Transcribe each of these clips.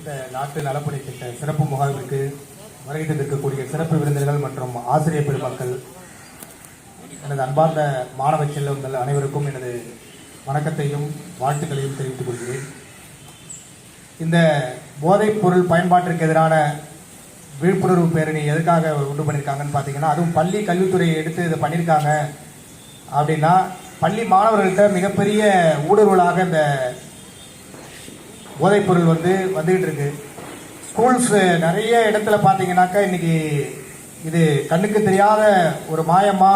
இந்த நாட்டு நலப்பணி திட்ட சிறப்பு முகாமிற்கு வருகை தந்திருக்கக்கூடிய சிறப்பு விருந்தினர்கள் மற்றும் ஆசிரியர் பெருமக்கள் எனது அன்பார்ந்த மாணவ செல்வங்கள் அனைவருக்கும் எனது வணக்கத்தையும் வாழ்த்துக்களையும் தெரிவித்துக் கொள்கிறேன். இந்த போதைப் பொருள் பயன்பாட்டிற்கு எதிரான விழிப்புணர்வு பேரணி எதற்காக உண்டு பண்ணியிருக்காங்கன்னு பார்த்தீங்கன்னா அதுவும் பள்ளி கல்வித்துறையை எடுத்து இதை பண்ணியிருக்காங்க அப்படின்னா பள்ளி மாணவர்கள்ட்ட மிகப்பெரிய ஊடுருவலாக இந்த போதைப்பொருள் வந்து வந்துகிட்டு இருக்கு. ஸ்கூல்ஸ் நிறைய இடத்துல பார்த்தீங்கன்னாக்கா இன்னைக்கு இது கண்ணுக்கு தெரியாத ஒரு மாயமா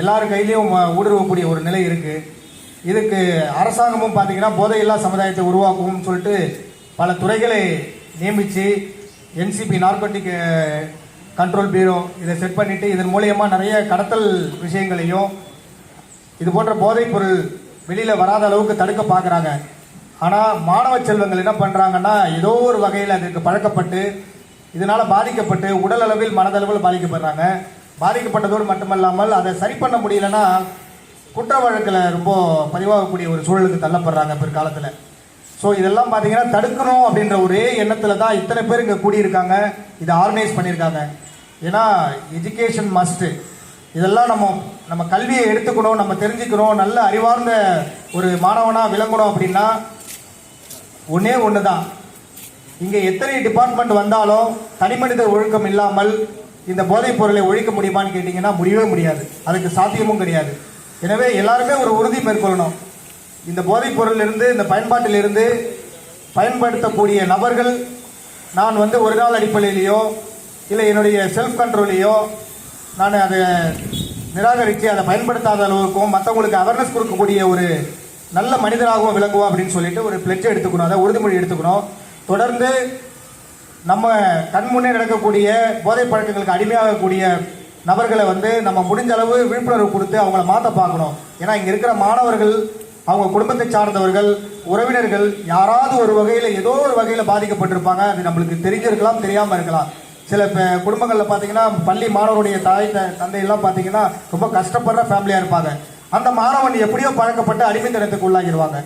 எல்லார் கையிலையும் ஊடுருவக்கூடிய ஒரு நிலை இருக்கு. இதுக்கு அரசாங்கமும் பார்த்தீங்கன்னா போதையில்லா சமுதாயத்தை உருவாக்கும்னு சொல்லிட்டு பல துறைகளை நியமித்து என்சிபி நார்கோட்டிக் கண்ட்ரோல் பீரோ இதை செட் பண்ணிட்டு இதன் மூலயமா நிறைய கடத்தல் விஷயங்களையும் இது போன்ற போதைப் பொருள் வராத அளவுக்கு தடுக்க பார்க்குறாங்க ஆனால் மாணவ செல்வங்கள் என்ன பண்ணுறாங்கன்னா ஏதோ ஒரு வகையில் அதுக்கு பழக்கப்பட்டு இதனால் பாதிக்கப்பட்டு உடல் அளவில் மனதளவில் பாதிக்கப்படுறாங்க. பாதிக்கப்பட்டதோடு மட்டுமல்லாமல் அதை சரி பண்ண முடியலன்னா குற்ற வழக்கில் ரொம்ப பதிவாகக்கூடிய ஒரு சூழலுக்கு தள்ளப்படுறாங்க பிற்காலத்தில். ஸோ இதெல்லாம் பார்த்தீங்கன்னா தடுக்கணும் அப்படின்ற ஒரே எண்ணத்தில் தான் இத்தனை பேர் இங்கே கூடியிருக்காங்க. இதை ஆர்கனைஸ் பண்ணியிருக்காங்க. ஏன்னா எஜுகேஷன் மஸ்ட்டு இதெல்லாம் நம்ம நம்ம கல்வியை எடுத்துக்கணும் நம்ம தெரிஞ்சுக்கணும் நல்ல அறிவார்ந்த ஒரு மாணவனாக விளங்கணும் அப்படின்னா ஒன்றே ஒன்று தான் இங்கே எத்தனை டிபார்ட்மெண்ட் வந்தாலும் தனிமனித ஒழுக்கம் இல்லாமல் இந்த போதைப் பொருளை ஒழிக்க முடியுமான்னு கேட்டிங்கன்னா முடியவே முடியாது. அதுக்கு சாத்தியமும் கிடையாது. எனவே எல்லாருமே ஒரு உறுதி மேற்கொள்ளணும். இந்த போதைப் பொருளிலிருந்து இந்த பயன்பாட்டிலிருந்து பயன்படுத்தக்கூடிய நபர்கள் நான் வந்து ஒரு நாள் அடிப்படையிலேயோ இல்லை என்னுடைய செல்ஃப் கண்ட்ரோலையோ நான் அதை நிராகரித்து அதை பயன்படுத்தாத அளவுக்கும் மற்றவங்களுக்கு அவேர்னஸ் கொடுக்கக்கூடிய ஒரு நல்ல மனிதராகவும் விளங்குவோம் அப்படின்னு சொல்லிட்டு ஒரு பிளட்ஜ் எடுத்துக்கணும். அதை உறுதிமொழி எடுத்துக்கணும். தொடர்ந்து நம்ம கண் முன்னே நடக்கக்கூடிய போதை பழக்கங்களுக்கு அடிமையாகக்கூடிய நபர்களை வந்து நம்ம முடிஞ்ச அளவு விழிப்புணர்வு கொடுத்து அவங்கள மாற்ற பார்க்கணும். ஏன்னா இங்கே இருக்கிற மாணவர்கள் அவங்க குடும்பத்தை சார்ந்தவர்கள் உறவினர்கள் யாராவது ஒரு வகையில் ஏதோ ஒரு வகையில் பாதிக்கப்பட்டிருப்பாங்க. அது நம்மளுக்கு தெரிஞ்சிருக்கலாம் தெரியாமல் இருக்கலாம். சில பே- குடும்பங்களில் பார்த்தீங்கன்னா பள்ளி மாணவருடைய தாய் த- தந்தையெல்லாம் பார்த்தீங்கன்னா ரொம்ப கஷ்டப்படுற ஃபேமிலியாக இருப்பாங்க. அந்த மாணவன் எப்படியோ பழக்கப்பட்டு அடிமைத்தனத்துக்கு உள்ளாகிடுவாங்க.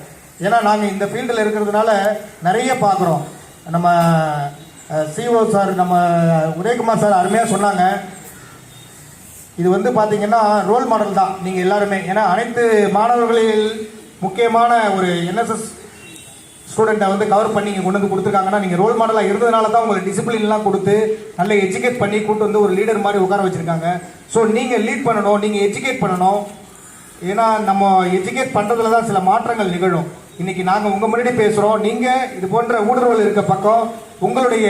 ஏன்னா நாங்கள் இந்த ஃபீல்டில் இருக்கிறதுனால நிறைய பார்க்குறோம். நம்ம சிஓ சார் நம்ம உதயகுமார் சார் அருமையாக சொன்னாங்க. இது வந்து பார்த்தீங்கன்னா ரோல் மாடல் தான். நீங்கள் எல்லாருமே ஏன்னா அனைத்து மாணவர்களில் முக்கியமான ஒரு என்எஸ்எஸ் ஸ்டூடெண்ட்டை வந்து கவர் பண்ணி இங்கே கொண்டு வந்து கொடுத்துருக்காங்கன்னா நீங்கள் ரோல் மாடலாக இருந்ததுனால தான் உங்களுக்கு டிசிப்ளின்லாம் கொடுத்து நல்ல எஜுகேட் பண்ணி கூட்டு வந்து ஒரு லீடர் மாதிரி உட்கார வச்சுருக்காங்க. ஸோ நீங்கள் லீட் பண்ணணும் நீங்கள் எஜுகேட் பண்ணணும். ஏன்னா நம்ம எஜுகேட் பண்ணுறதுல தான் சில மாற்றங்கள் நிகழும். இன்னைக்கு நாங்கள் உங்கள் முன்னாடி பேசுகிறோம் நீங்கள் இது போன்ற ஊடுருவல் இருக்க பக்கம் உங்களுடைய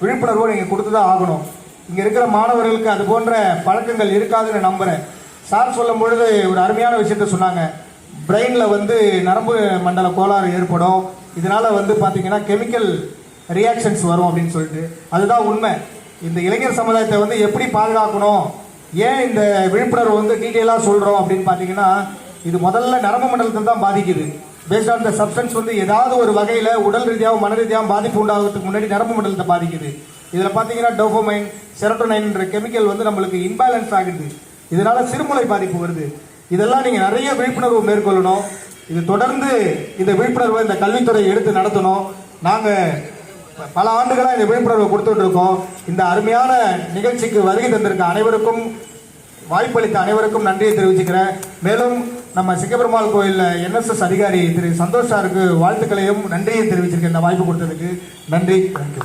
விழிப்புணர்வை நீங்கள் கொடுத்து தான் ஆகணும். இங்கே இருக்கிற மாணவர்களுக்கு அது போன்ற பழக்கங்கள் இருக்காதுன்னு நம்புகிறேன் சார் சொல்லும் பொழுது ஒரு அருமையான விஷயத்த சொன்னாங்க. பிரெயினில் வந்து நரம்பு மண்டல கோளாறு ஏற்படும். இதனால வந்து பார்த்தீங்கன்னா கெமிக்கல் ரியாக்ஷன்ஸ் வரும் அப்படின்னு சொல்லிட்டு. அதுதான் உண்மை. இந்த இளைஞர் சமுதாயத்தை வந்து எப்படி பாதுகாக்கணும்? ஏன் இந்த விழிப்புணர்வு வந்து டீட்டெயிலாக சொல்கிறோம் அப்படின்னு பார்த்தீங்கன்னா இது முதல்ல நரம்பு மண்டலத்தை தான் பாதிக்குது. பேஸ்ட் ஆன் த சப்ஸ்டன்ஸ் வந்து ஏதாவது ஒரு வகையில் உடல் ரீதியாகவும் மன ரீதியாகவும் பாதிப்பு உண்டாகிறதுக்கு முன்னாடி நரம்பு மண்டலத்தை பாதிக்குது. இதில் பார்த்தீங்கன்னா டோஃபோமைன் செரட்டோனைன்ற கெமிக்கல் வந்து நம்மளுக்கு இம்பேலன்ஸ் ஆகுது. இதனால சிறுமூளை பாதிப்பு வருது. இதெல்லாம் நீங்கள் நிறைய விழிப்புணர்வு மேற்கொள்ளணும். இது தொடர்ந்து இந்த விழிப்புணர்வை இந்த கல்வித்துறை எடுத்து நடத்தணும். நாங்கள் பல ஆண்டுகளாக இந்த விழிப்புணர்வு கொடுத்துட்டு இருக்கோம் இந்த அருமையான நிகழ்ச்சிக்கு வருகை தந்திருக்க அனைவருக்கும் வாய்ப்பளித்த அனைவருக்கும் நன்றியை தெரிவிச்சுக்கிறேன். மேலும் நம்ம சிங்கப்பெருமாள் கோயிலில் என்எஸ்எஸ் அதிகாரி திரு சந்தோஷ் சாருக்கு வாழ்த்துக்களையும் நன்றியை தெரிவிச்சிருக்கேன். இந்த வாய்ப்பு கொடுத்ததுக்கு நன்றி தேங்க்யூ